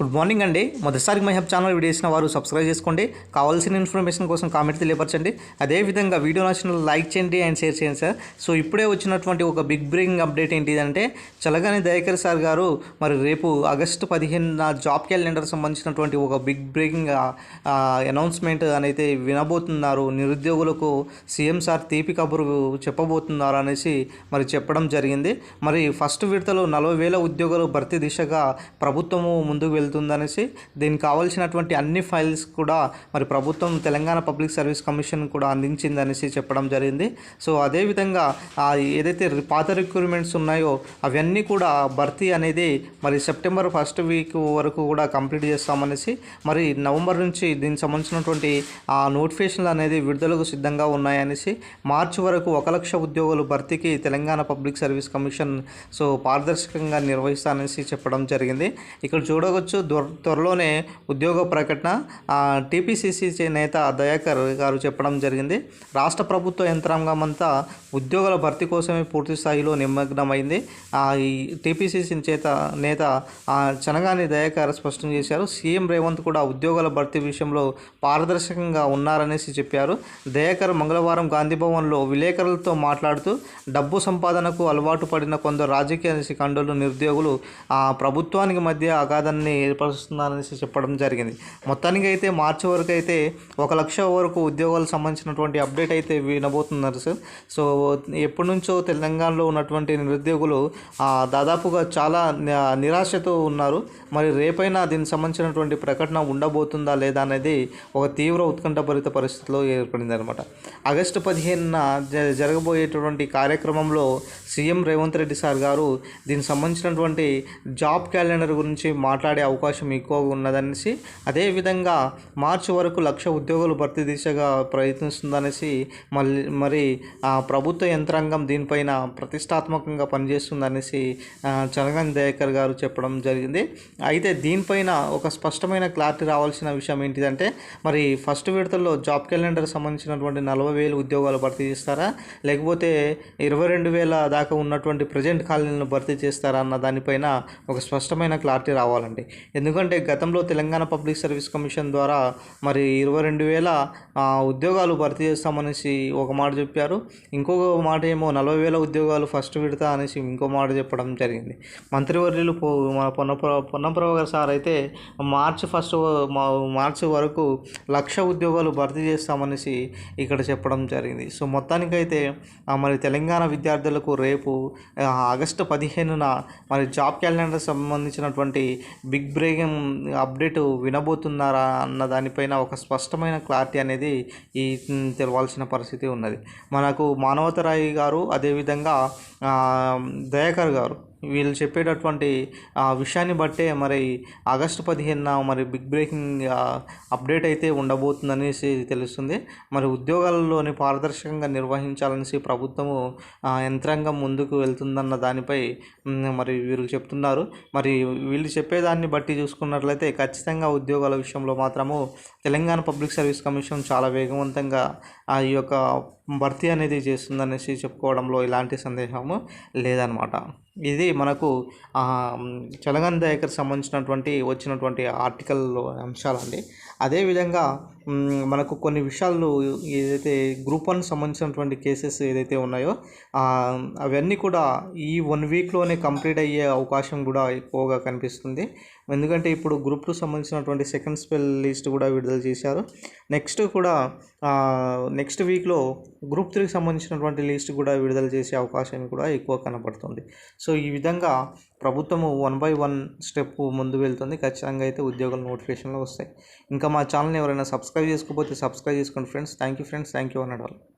Good morning అండి. మొదటిసారి my channel video ఇచ్చిన వారు సబ్స్క్రైబ్ చేసుకోండి. కావాల్సిన ఇన్ఫర్మేషన్ కోసం కామెంట్ తెలియపరచండి. అదేవిధంగా వీడియో నచ్చిన లైక్ చేయండి అండ్ షేర్ చేయండి సార్. సో ఇప్పుడే వచ్చినటువంటి ఒక బిగ్ బ్రేకింగ్ అప్డేట్ ఏంటిదంటే చలగాని దయాకర్ సార్ గారు మరి రేపు ఆగస్టు పదిహేనున జాబ్ క్యాలెండర్ సంబంధించినటువంటి ఒక బిగ్ బ్రేకింగ్ అనౌన్స్మెంట్ అనేది వినబోతున్నారు. నిరుద్యోగులకు సీఎం సార్ తీపి కబురు చెప్పబోతున్నారు అనేసి మరి చెప్పడం జరిగింది. మరి ఫస్ట్ విడతలో నలభై వేల ఉద్యోగాలు భర్తీ దిశగా ప్రభుత్వము ముందుకు వెళ్తుందనేసి దీనికి కావాల్సినటువంటి అన్ని ఫైల్స్ కూడా మరి ప్రభుత్వం తెలంగాణ పబ్లిక్ సర్వీస్ కమిషన్ కూడా అందించిందనేసి చెప్పడం జరిగింది. సో అదేవిధంగా ఏదైతే పాత రిక్రూట్మెంట్స్ ఉన్నాయో అవన్నీ కూడా భర్తీ అనేది మరి సెప్టెంబర్ ఫస్ట్ వీక్ వరకు కూడా కంప్లీట్ చేస్తామనేసి మరి నవంబర్ నుంచి దీనికి సంబంధించినటువంటి ఆ నోటిఫికేషన్లు అనేది విడుదలకు సిద్ధంగా ఉన్నాయనేసి మార్చి వరకు ఒక లక్ష ఉద్యోగులు భర్తీకి Telangana public service commission so పారదర్శకంగా నిర్వహిస్తాననేసి చెప్పడం జరిగింది. ఇక్కడ చూడవచ్చు త్వర- త్వరలోనే ఉద్యోగ ప్రకటన టీపీసీసీ నేత దయాకర్ గారు చెప్పడం జరిగింది. రాష్ట్ర ప్రభుత్వ యంత్రాంగం అంతా ఉద్యోగుల భర్తీ కోసమే పూర్తి స్థాయిలో నిమగ్నమైంది. ఈ టీపీసీసీ చేత నేత చనగాని దయాకర్ స్పష్టం చేశారు. సీఎం రేవంత్ కూడా ఉద్యోగుల భర్తీ విషయంలో పారదర్శకంగా ఉన్నారనేసి చెప్పారు. దయాకర్ మంగళవారం గాంధీ భవన్లో విలేకరులతో మాట్లాడుతూ డబ్బు సంపాదనకు అలవాటు పడిన కొందరు రాజకీయ కండులు నిరుద్యోగులు ఆ ప్రభుత్వానికి మధ్య అగాధాన్ని ఏర్పరుస్తున్నారనేసి చెప్పడం జరిగింది. మొత్తానికి అయితే మార్చి వరకు అయితే ఒక లక్ష వరకు ఉద్యోగాలకు సంబంధించినటువంటి అప్డేట్ అయితే వినబోతున్నారు సార్. సో ఎప్పటి నుంచో తెలంగాణలో ఉన్నటువంటి నిరుద్యోగులు దాదాపుగా చాలా నిరాశతో ఉన్నారు. మరి రేపైనా దీనికి సంబంధించినటువంటి ప్రకటన ఉండబోతుందా లేదా అనేది ఒక తీవ్ర ఉత్కంఠభరిత పరిస్థితిలో ఏర్పడింది అనమాట ఆగస్టు పదిహేనున జ- జరగబోయేటటువంటి కార్యక్రమంలో సీఎం రేవంత్ రెడ్డి సార్ గారు దీనికి సంబంధించినటువంటి జాబ్ క్యాలెండర్ గురించి మాట్లాడే అవకాశం ఎక్కువగా ఉన్నదనేసి అదేవిధంగా మార్చి వరకు లక్ష ఉద్యోగులు భర్తీ దిశగా ప్రయత్నిస్తుందనేసి మళ్ళీ మరి ఆ ప్రభుత్వ యంత్రాంగం దీనిపైన ప్రతిష్టాత్మకంగా పనిచేస్తుందనేసి ఆ, దయాకర్ గారు చెప్పడం జరిగింది. అయితే దీనిపైన ఒక స్పష్టమైన క్లారిటీ రావాల్సిన విషయం ఏంటిదంటే మరి ఫస్ట్ విడతల్లో జాబ్ క్యాలెండర్ సంబంధించినటువంటి నలభై వేలు ఉద్యోగాలు భర్తీ చేస్తారా? లేకపోతే ఇరవై రెండు వేల దాకా ఉన్నటువంటి ప్రజెంట్ ఖాళీలను భర్తీ చేస్తారా? అన్న దానిపైన ఒక స్పష్టమైన క్లారిటీ రావాలండి. ఎందుకంటే గతంలో తెలంగాణ పబ్లిక్ సర్వీస్ కమిషన్ ద్వారా మరి ఇరవై రెండు వేల ఉద్యోగాలు భర్తీ చేస్తామనేసి ఒక మాట చెప్పారు. ఇంకొక మాట ఏమో నలభై వేల ఉద్యోగాలు ఫస్ట్ విడత అనేసి ఇంకో మాట చెప్పడం జరిగింది. మంత్రివర్యులు పో మన పొన్నప్ర పొన్నప్రభాకర్ సార్ అయితే మార్చి ఫస్ట్ మార్చి వరకు లక్ష ఉద్యోగాలు భర్తీ చేస్తామనేసి ఇక్కడ చెప్పడం జరిగింది. సో మొత్తానికైతే మరి తెలంగాణ విద్యార్థులకు రేపు ఆగస్టు పదిహేనున మరి జాబ్ క్యాలెండర్ సంబంధించినటువంటి బిగ్ బ్రేకింగ్ అప్డేట్ వినబోతున్నారా అన్న దానిపైన ఒక స్పష్టమైన క్లారిటీ అనేది ఈ తెలవాల్సిన పరిస్థితి ఉన్నది. మనకు మానవతరాయి గారు అదేవిధంగా దయాకర్ గారు వీళ్ళు చెప్పేటటువంటి ఆ విషయాన్ని బట్టే మరి ఆగస్టు పదిహేనున మరి బిగ్ బ్రేకింగ్ అప్డేట్ అయితే ఉండబోతుందనేసి తెలుస్తుంది. మరి ఉద్యోగాలలోని పారదర్శకంగా నిర్వహించాలనేసి ప్రభుత్వము యంత్రాంగం ముందుకు వెళ్తుందన్న దానిపై మరి వీళ్ళు చెప్తున్నారు. మరి వీళ్ళు చెప్పేదాన్ని బట్టి చూసుకున్నట్లయితే ఖచ్చితంగా ఉద్యోగాల విషయంలో మాత్రము తెలంగాణ పబ్లిక్ సర్వీస్ కమిషన్ చాలా వేగవంతంగా ఆ ఈ యొక్క భర్తీ అనేది చేస్తుందనేసి చెప్పుకోవడంలో ఎలాంటి సందేహము లేదనమాట. ఇది మనకు చలగన్ దయాకర్ సంబంధించినటువంటి వచ్చినటువంటి ఆర్టికల్ అంశాలండి. అదేవిధంగా మనకు కొన్ని విషయాలు ఏదైతే గ్రూప్ వన్ సంబంధించినటువంటి కేసెస్ ఏదైతే ఉన్నాయో అవన్నీ కూడా ఈ వన్ వీక్లోనే కంప్లీట్ అయ్యే అవకాశం కూడా ఎక్కువగా కనిపిస్తుంది. ఎందుకంటే ఇప్పుడు గ్రూప్ టూ సంబంధించినటువంటి సెకండ్ స్పెల్ లిస్ట్ కూడా విడుదల చేశారు. నెక్స్ట్ కూడా నెక్స్ట్ వీక్లో గ్రూప్ త్రీకి సంబంధించినటువంటి లిస్ట్ కూడా విడుదల చేసే అవకాశం కూడా ఎక్కువ కనపడుతుంది. సో ఈ విధంగా ప్రభుత్వము వన్ బై వన్ స్టెప్ ముందు వెళ్తుంది. ఖచ్చితంగా అయితే ఉద్యోగుల నోటిఫికేషన్లో వస్తాయి. ఇంకా మా ఛానల్ని ఎవరైనా సబ్స్క్రైబ్ చేసుకోకపోతే సబ్స్క్రైబ్ చేసుకోండి friends. Thank you friends. Thank you అన్నాడు